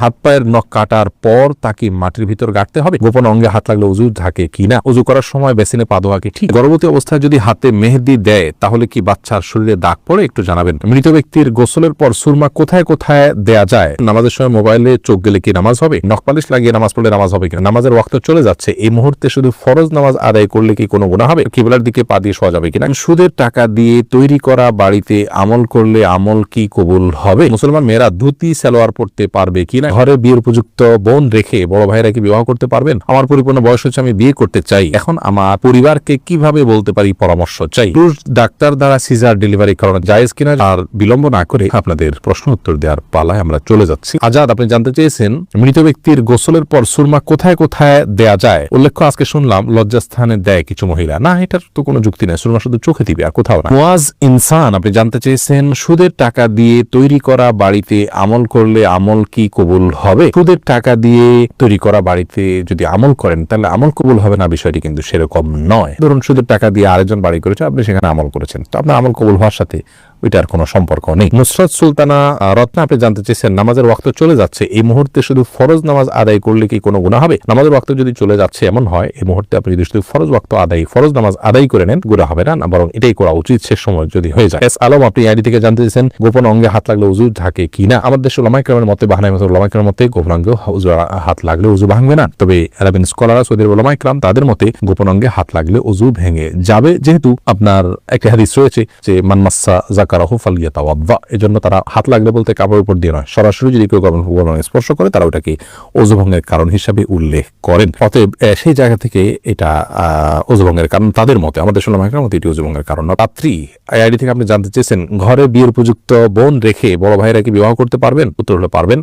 হাত পায়ের নখ কাটার পর তাকে মাটির ভিতর গাঁটতে হবে। গোপন অঙ্গে হাত লাগলে উজু থাকে কিনা উজু করার সময় বেসিনে পা ধোয়া কি ঠিক। গর্ভবতী অবস্থায় যদি হাতে মেহেদি দেয়, তাহলে কি বাচ্চার শরীরে দাগ পড়ে? একটু জানাবেন। মৃত ব্যক্তির গোসলের পর সুরমা কোথায় কোথায় দেয়া যায়? নামাজের সময় মোবাইলে চোখ গেলে কি নামাজ হবে? নখপালিশ লাগিয়ে নামাজ পড়লে নামাজ হবে কিনা? নামাজের ওয়াক্ত চলে যাচ্ছে। এই মুহূর্তে শুধু ফরজ নামাজ আদায় করলে কি কোনো গুণা হবে? কিবলার দিকে পা দিয়ে শোয়া যাবে কিনা? সুদের টাকা দিয়ে তৈরি করা বাড়িতে আমল করলে আমল কি কবুল হবে? মুসলমান মেয়েরা ধুতি, সালোয়ার পড়তে পারবে কিনা? ঘরে বিয়ের উপযুক্ত বোন রেখে বড় ভাইরা কি বিবাহ করতে পারবেন? আমার পরিপূর্ণ বয়স হচ্ছে আমি বিয়ে করতে চাই। এখন আমার পরিবারকে কীভাবে বলতে পারি পরামর্শ চাই? পুরুষ ডাক্তার দ্বারা সিজার ডেলিভারি করানো জায়েজ কিনা? আর বিলম্ব না করে আপনাদের প্রশ্ন উত্তর দেওয়ার পালায় আমরা চলে যাচ্ছি। আজাদ, আপনি জানতে চেয়েছেন, মৃত ব্যক্তির গোসলের পর সুরমা কোথায় কোথায় দেয়া যায়? উল্লেখ্য, আজকে শুনলাম, লজ্জাস্থানে দেয় কিছু মহিলা। না, এটার তো কোনো যুক্তি নেই, সুরমা শুধু চোখে দিবে আর কোথাও না। মুয়াজ ইনসান, আপনি জানতে চেয়েছেন, সুদের টাকা দিয়ে তৈরি করা বাড়িতে আমল করলে আমল কি কবুল হবে। সুদের টাকা দিয়ে তৈরি করা বাড়িতে যদি আমল করেন, তাহলে আমল কবুল হবে না বিষয়টি কিন্তু সেরকম নয়। ধরুন সুদের টাকা দিয়ে আরেকজন বাড়ি করেছে, আপনি সেখানে আমল করেছেন। তো আপনার আমল কবুল হওয়ার সাথে ওইটার কোনো সম্পর্ক নেই। নুসরত সুলতানা রত্না, আপনি জানতে চেয়েছেন, নামাজের ওয়াক্ত চলে যাচ্ছে। এই মুহূর্তে শুধু ফরজ নামাজ আদায় করলে কি কোনো গুণা হবে? নামাজের ওয়াক্ত যদি চলে যাচ্ছে, এমন হয়, এই মুহূর্তে আপনি যদি শুধু ফরজ ওয়াক্ত আদায়, ফরজ নামাজ আদায় করে নেন গুণা হবে না বরং এটাই করা উচিত শেষ সময় যদি হয়ে যায়। এস আলম, আপনি আইডি থেকে জানতে চেয়েছেন, গোপন অঙ্গে হাত লাগলে উজু থাকে কি না? আমাদের দেশে ওলামাইকরামের মতে বাহানাই মতো ওলামাইকরামের মতে, গোপন অঙ্গে হাত লাগলে উজু ভাঙবে না। তবে আরবিন স্কলার সৌদি ওলামাইকরাম তাদের মতে, গোপন অঙ্গে হাত লাগলে উজু ভেঙে যাবে। যেহেতু আপনার একটা হাদিস রয়েছে যে মানমাসা জাকারাহু ফালিয়া তাওয়াদ্দা এজন্য তারা হাত লাগলে বলতে কাপড়ের উপর দিয়ে নয়। সরাসরি যদি কেউ গোপন স্পর্শ করে তারা ওটাকে ওজু ভঙ্গের কারণ হিসাবে উল্লেখ করেন। অতএব সেই জায়গা থেকে এটা আহ, ওজু ভঙ্গের কারণ তাদের মতে আমাদের ওলামাইকরামের মতে এটি ওজু ভঙ্গের কারণ পাত্রী আইডি থেকে আপনি জানতে চেয়েছেন ঘরে বিয়ের উপযুক্ত বোন রেখে বড় ভাইরা কি বিবাহ করতে পারবেন? উত্তর হলে পারবেন।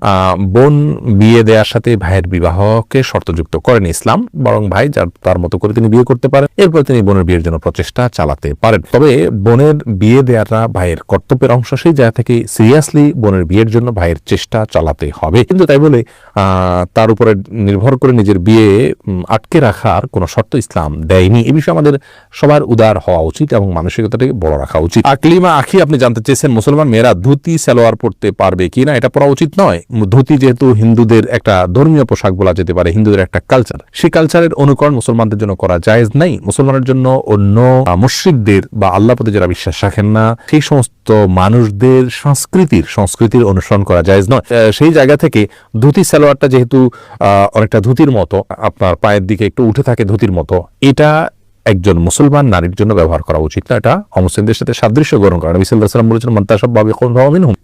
বোন বিয়ে দেওয়ার সাথে ভাইয়ের বিবাহকে শর্তযুক্ত করেন ইসলাম বরং ভাই যার তার মতো করে তিনি বিয়ে করতে পারেন। এরপর তিনি বোনের বিয়ের জন্য প্রচেষ্টা চালাতে পারেন। তবে বোনের বিয়ে দেওয়াটা ভাইয়ের কর্তব্যের অংশ সেই জায়গা থেকে সিরিয়াসলি বোনের বিয়ের জন্য ভাইয়ের চেষ্টা চালাতে হবে। কিন্তু তাই বলে তার উপরে নির্ভর করে নিজের বিয়ে আটকে রাখার কোনো শর্ত ইসলাম দেয়নি। এ বিষয়ে আমাদের সবার উদার হওয়া উচিত এবং মানসিকতাটাকে বড় রাখা উচিত। আকলিমা আখি, আপনি জানতে চেয়েছেন, মুসলমান মেয়েরা ধুতি, সালোয়ার পড়তে পারবে কি না, এটা পড়া উচিত নয়। ধুতি যেহেতু হিন্দুদের একটা ধর্মীয় পোশাক বলা যেতে পারে, হিন্দুদের একটা কালচার সেই কালচারের অনুকরণ মুসলমানদের জন্য করা জায়েজ নাই। মুসলমানের জন্য অন্য মুশরিকদের বা আল্লাহ যারা বিশ্বাস রাখেন না, সেই সমস্ত মানুষদের সংস্কৃতির সংস্কৃতির অনুসরণ করা যায় নয়। সেই জায়গা থেকে ধুতি সালোয়ারটা যেহেতু অনেকটা ধুতির মতো, আপনার পায়ের দিকে একটু উঠে থাকে ধুতির মতো, এটা একজন মুসলমান নারীর জন্য ব্যবহার করা উচিত না। এটা অমুসলিমদের সাথে সাদৃশ্য গ্রহণ করা। নবী বলেছেন মন্তাসব কোন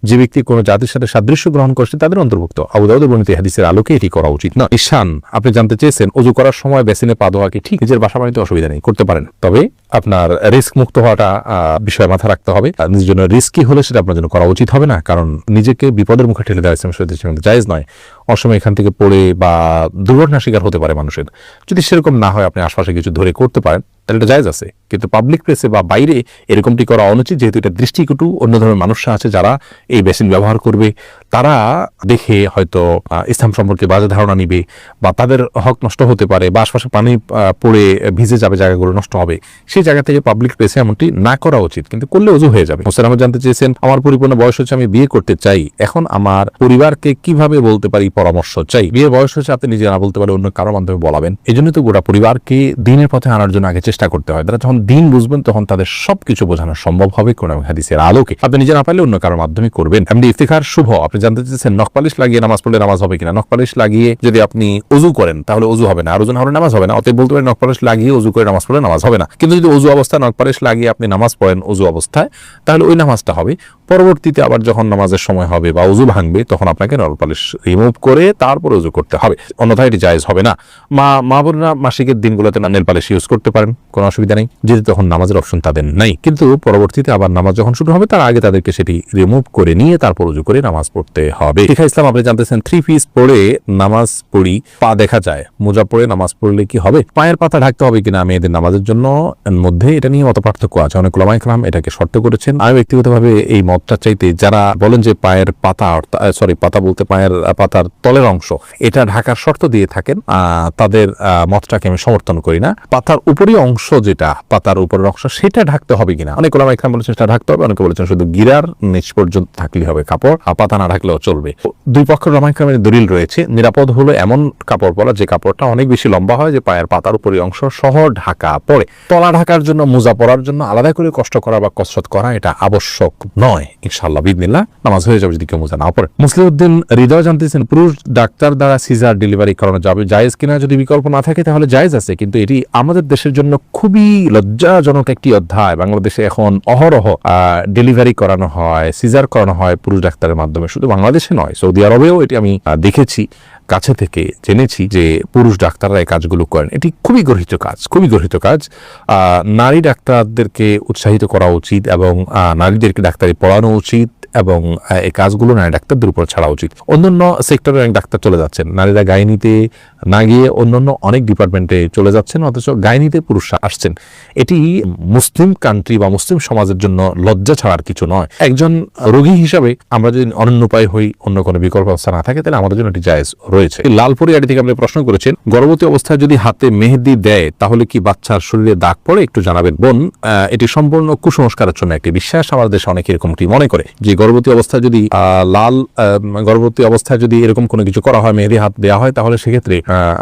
যে ব্যক্তি কোন জাতির সাথে সাদৃশ্য গ্রহণ করছে তাদের অন্তর্ভুক্ত। আবু দাউদ বর্ণিত হাদিসের আলোকে এটি করা উচিত না। ঈশান, আপনি জানতে চেয়েছেন অজু করার সময় বেসিনে পা ধোয়া কি ঠিক নিজের বাসা বাড়িতে অসুবিধা নেই, করতে পারেন। তবে আপনার রিস্ক মুক্ত হওয়াটা বিষয়ে মাথা রাখতে হবে। নিজের জন্য রিস্কি হলে সেটা আপনার জন্য করা উচিত হবে না। কারণ নিজেকে বিপদের মুখে ঠেলে দেওয়া ইসলাম সঙ্গে জায়েজ নয়। অসময় এখান থেকে পড়ে বা দুর্ঘটনা শিকার হতে পারে মানুষের। যদি সেরকম না হয়, আপনি আশপাশে কিছু ধরে করতে পারেন। তাহলে এটা জায়জ আছে। কিন্তু পাবলিক প্লেসে বা বাইরে এরকমটি করা অনুচিত, যেহেতু এটা দৃষ্টিকটু অন্য ধরনের মানুষরা আছে যারা এই বেসিন ব্যবহার করবে, তারা দেখে হয়তো ইসলাম সম্পর্কে বাজে ধারণা নিবে বা তাদের হক নষ্ট হতে পারে বা আশপাশে পানি পড়ে ভিজে যাবে, জায়গাগুলো নষ্ট হবে। সেই জায়গা থেকে পাবলিক প্লেসে এমনটি না করা উচিত, কিন্তু করলে অজু হয়ে যাবে। হোসেন আহমদ জানতে চেয়েছেন, আমার পরিপূর্ণ বয়স হচ্ছে আমি বিয়ে করতে চাই। এখন আমার পরিবারকে কীভাবে বলতে পারি পরামর্শ চাই? বিয়ে বয়স হচ্ছে আপনি নিজে না বলতে পারে অন্য কারও মাধ্যমে বলাবেন। এই জন্য তো গোটা পরিবারকে দিনের পথে আনার জন্য আগে চেষ্টা করতে হয়। তারা যখন দিন বুঝবেন, তখন তাদের সবকিছু বোঝানো সম্ভব হবে কোন হাদিসের আলোকে। আপনি নিজে না পারলে অন্য কারোর মাধ্যমে করবেন। এমনি ইফতিখার শুভ। আপনি জানতে চেয়েছেন নখপালিশ লাগিয়ে নামাজ পড়লে নামাজ হবে কিনা? নখপালিশ লাগিয়ে যদি আপনি অজু করেন, তাহলে অজু হবে না। আর ওজন হলে নামাজ হবে না। অতএব বলতে পারেন নখপালিশ লাগিয়ে অজু করে নামাজ পড়লে নামাজ হবে না। কিন্তু যদি অজু অবস্থায় নখপালিশ লাগিয়ে আপনি নামাজ পড়েন অজু অবস্থায়, তাহলে ওই নামাজটা হবে। পরবর্তীতে আবার যখন নামাজের সময় হবে বা উজু ভাঙবে, তখন আপনাকে নলপালিশ রিমুভ করে তারপর উজু করতে হবে। অন্যথায় এটি জায়েজ হবে না। মা মা বোনরা মাসিকের দিনগুলোতে না নেল পালিশ ইউজ করতে পারেন। কোনো অসুবিধা নেই। যদি তখন নামাজের অপশন তাদের নাই। কিন্তু পরবর্তীতে আবার নামাজ যখন শুরু হবে, তার আগে তাদেরকে সেটি রিমুভ করে নিয়ে তারপর উজু করে নামাজ পড়তে হবে। শিখা ইসলাম, আপনি জানতেছেন থ্রি পিস পরে নামাজ পড়ি, পা দেখা যায়। মোজা পরে নামাজ পড়লে কি হবে? পায়ের পাতা ঢাকতে হবে কিনা মেয়েদের নামাজের জন্য মধ্যে এটা নিয়ে মত পার্থক্য আছে। অনেক ওলামাই কালাম এটাকে শর্ত করেছেন। আমি ব্যক্তিগতভাবে এই মতটা চাইতে যারা বলেন যে পায়ের পাতা সরি পাতা বলতে পায়ের পাতার তলের অংশ, এটা ঢাকার শর্ত দিয়ে থাকেন তাদের মতটাকে আমি সমর্থন করি না। পাতার উপরই অংশ যেটা পাতার উপর অংশ সেটা ঢাকতে হবে কিনা? অনেক ওলামা এখানে বলেছেন সেটা ঢাকতে হবে, অনেকে বলেছেন শুধু গিরার নিচ পর্যন্ত থাকলে হবে কাপড়, আর পাতা না ঢাকলেও চলবে। দুই পক্ষের রমাইক্রামের দলিল রয়েছে, নিরাপদ হলো এমন কাপড় পরা যে কাপড়টা অনেক বেশি লম্বা হয়, যে পায়ের পাতার উপরের অংশ সহ ঢাকা পড়ে। তলা ঢাকার জন্য, মোজা পরার জন্য আলাদা করে কষ্ট করা বা কসরত করা এটা আবশ্যক নয়। ইনশাল্লাহ বিদিনিল্লা নামাজ হয়ে যাবে যদি কেউ মোজা না পড়ে মুসলিউদ্দিন হৃদয় জানতেছেন, পুরুষ ডাক্তার দ্বারা সিজার ডেলিভারি করানো যাবে, জায়েজ কিনা যদি বিকল্প না থাকে তাহলে জায়েজ আছে, কিন্তু এটি আমাদের দেশের জন্য খুবই লজ্জাজনক একটি অধ্যায়। বাংলাদেশে এখন অহরহ ডেলিভারি করানো হয় সিজার করানো হয় পুরুষ ডাক্তারের মাধ্যমে। শুধু বাংলাদেশে নয়, সৌদি আরবেও এটি আমি দেখেছি। কাছে থেকে জেনেছি যে পুরুষ ডাক্তাররা এই কাজগুলো করেন। এটি খুবই গর্হিত কাজ, খুবই গর্হিত কাজ। নারী ডাক্তারদেরকে উৎসাহিত করা উচিত এবং নারীদেরকে ডাক্তারি পড়ানো উচিত এবং এই কাজগুলো নারী ডাক্তারদের উপর ছাড়া উচিত। অন্যান্য সেক্টরে অনেক ডাক্তার চলে যাচ্ছেন। নারীরা গাইনিতে না গিয়ে অন্যান্য অনেক ডিপার্টমেন্টে চলে যাচ্ছেন, অথচ গাইনিতে পুরুষরা আসছেন। এটি মুসলিম কান্ট্রি বা মুসলিম সমাজের জন্য লজ্জা ছাড়ার কিছু নয়। একজন রোগী হিসাবে আমরা যদি অনন্য উপায় হই, অন্য কোনো বিকল্প ব্যবস্থা না থাকে, তাহলে আমাদের জন্য এটি জায়েজ রয়েছে। এই লালপুরি আড়ি থেকে আপনি প্রশ্ন করেছেন, গর্ভবতী অবস্থায় যদি হাতে মেহেদি দেয়, তাহলে কি বাচ্চার শরীরে দাগ পড়ে? একটু জানাবেন। বোন এটি সম্পূর্ণ কুসংস্কারের জন্য একটি বিশ্বাস। আমাদের দেশে অনেকে এরকমটি মনে করে যে, গর্ভবতী অবস্থায় যদি লাল গর্ভবতী অবস্থায় যদি এরকম কোনো কিছু করা হয়, মেহেদি হাত দেওয়া হয়, তাহলে সেক্ষেত্রে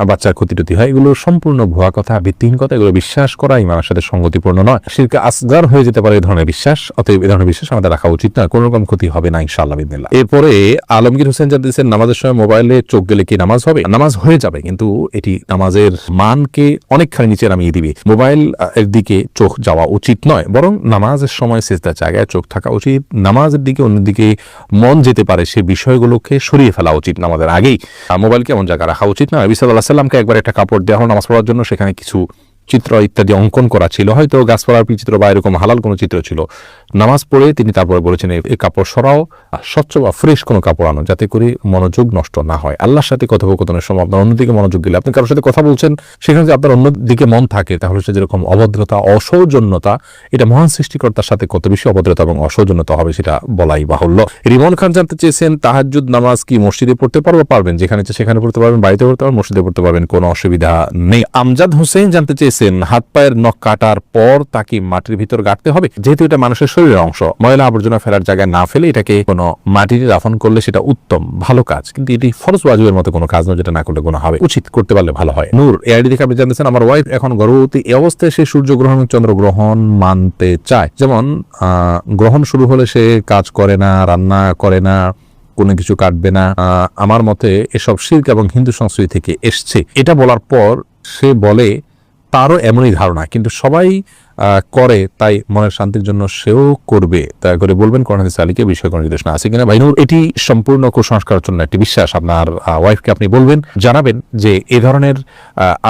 বাচ্চার ক্ষতি টতি হয়। এগুলো সম্পূর্ণ ভুয়া কথা, ভিত্তিহীন কথা। এগুলো বিশ্বাস করা ইমানের সাথে সঙ্গতিপূর্ণ নয়। শিরকে আসগার হয়ে যেতে পারে এই ধরনের বিশ্বাস, অতএব এই ধরনের বিশ্বাস আমাদের রাখা উচিত না কোনো রকম ক্ষতি হবে না, ইনশাআল্লাহ এরপরে আলমগীর হোসেন জানতেছেন নামাজের সময় মোবাইলে চোখ গেলে কি নামাজ হবে? নামাজ হয়ে যাবে, কিন্তু এটি নামাজের মানকে অনেকখানি নিচে নামিয়ে দিবে। মোবাইল এর দিকে চোখ যাওয়া উচিত নয়, বরং নামাজের সময় সেজদার জায়গায় চোখ থাকা উচিত। নামাজের দিকে অন্যদিকে মন যেতে পারে, সে বিষয়গুলোকে সরিয়ে ফেলা উচিত নামাজের আগেই। মোবাইলকে এমন জায়গায় রাখা উচিত না? নবী সাল্লাহ সাল্লামকে একবার একটা কাপড় দেওয়া হলো নামাজ পড়ার জন্য, সেখানে কিছু চিত্র ইত্যাদি অঙ্কন করা ছিল। হয়তো গাছপালার চিত্র বা এরকম হালাল কোনো চিত্র ছিল। নামাজ পড়ে তিনি তারপরে বলেছেন এই- কাপড় সরাও স্বচ্ছ বা ফ্রেশ কোনো কাপড় আনো যাতে করে মনোযোগ নষ্ট না হয়। আল্লাহর সাথে কথোপকথনের সময় আপনার অন্যদিকে মনোযোগ দিলে আপনি কারোর সাথে কথা বলছেন, সেখানে যদি আপনার অন্যদিকে মন থাকে, তাহলে সে যেরকম অভদ্রতা, অসৌজন্যতা, এটা মহান সৃষ্টিকর্তার সাথে কত বেশি অভদ্রতা এবং অসৌজন্যতা হবে সেটা বলাই বাহুল্য। রিমন খান জানতে চেয়েছেন, তাহাজ্জুদ নামাজ কি মসজিদে পড়তে পারব? পারবেন, যেখানে সেখানে পড়তে পারবেন বাড়িতে পড়তে পারবেন মসজিদে পড়তে পারবেন, কোনো অসুবিধা নেই। আমজাদ হোসেন জানতে চেয়েছেন হাত পায়ের নখ কাটার পর তাকে মাটির ভিতর গাঁটতে হবে। যেহেতু এটা মানুষের শরীরের অংশ, ময়লা আবর্জনা ফেলার জায়গায় না ফেলে এটাকে কোনো মাটিতে দাফন করলে সেটা উত্তম, ভালো কাজ। কিন্তু এটি ফরজ ওয়াজিবের মতো কোনো কাজ নয় যেটা না করলে কোনো হবে। উচিত করতে পারলে ভালো হয়। নূর এআইডি দেখে আপনি জানতেছেন, আমার ওয়াইফ এখন গর্ভবতী এই অবস্থায় সে সূর্যগ্রহণ চন্দ্রগ্রহণ মানতে চায়। যেমন গ্রহণ শুরু হলে সে কাজ করে না, রান্না করে না, কোনো কিছু কাটবে না। আমার মতে এসব শিল্প এবং হিন্দু সংস্কৃতি থেকে এসছে। এটা বলার পর সে বলে তারও এমনই ধারণা, কিন্তু সবাই করে, তাই মনের শান্তির জন্য সেও করবে। তাই করে বলবেন করোনা আলীকে বিষয় কোনো নির্দেশনা আছে কিনা? ভাইনুর, এটি সম্পূর্ণ কুসংস্কারের জন্য একটি বিশ্বাস। আপনার ওয়াইফকে আপনি বলবেন, জানাবেন যে এ ধরনের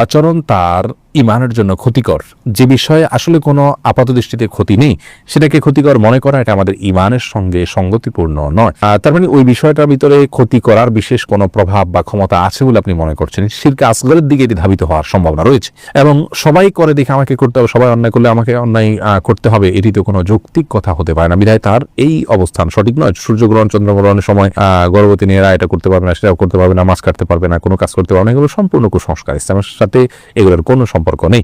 আচরণ তার ইমানের জন্য ক্ষতিকর। যে বিষয়ে আসলে কোনো আপাত দৃষ্টিতে ক্ষতি নেই, সেটাকে ক্ষতিকর মনে করা এটা আমাদের ইমানের সঙ্গে সঙ্গতিপূর্ণ নয়। তার মানে ওই বিষয়টার ভিতরে ক্ষতি করার বিশেষ কোনো প্রভাব বা ক্ষমতা আছে বলে আপনি মনে করছেন। শিরকে আসগরের দিকে এটি ধাবিত হওয়ার সম্ভাবনা রয়েছে। এবং সবাই করে দেখে আমাকে করতে হবে, সবাই অন্যায় করলে আমাকে অন্যায় করতে হবে, এটি তো কোনো যৌক্তিক কথা হতে পারে না। বিধায় তার এই অবস্থান সঠিক নয়। সূর্যগ্রহণ, চন্দ্রগ্রহণের সময় গর্ভবতী মেয়েরা এটা করতে পারবে না, সেটাও করতে পারবে না, মাছ কাটতে পারবে না, কোনো কাজ করতে পারবে না, এগুলো সম্পূর্ণ কুসংস্কার। ইসলামের সাথে এগুলোর কোনো সম্পর্ক নেই।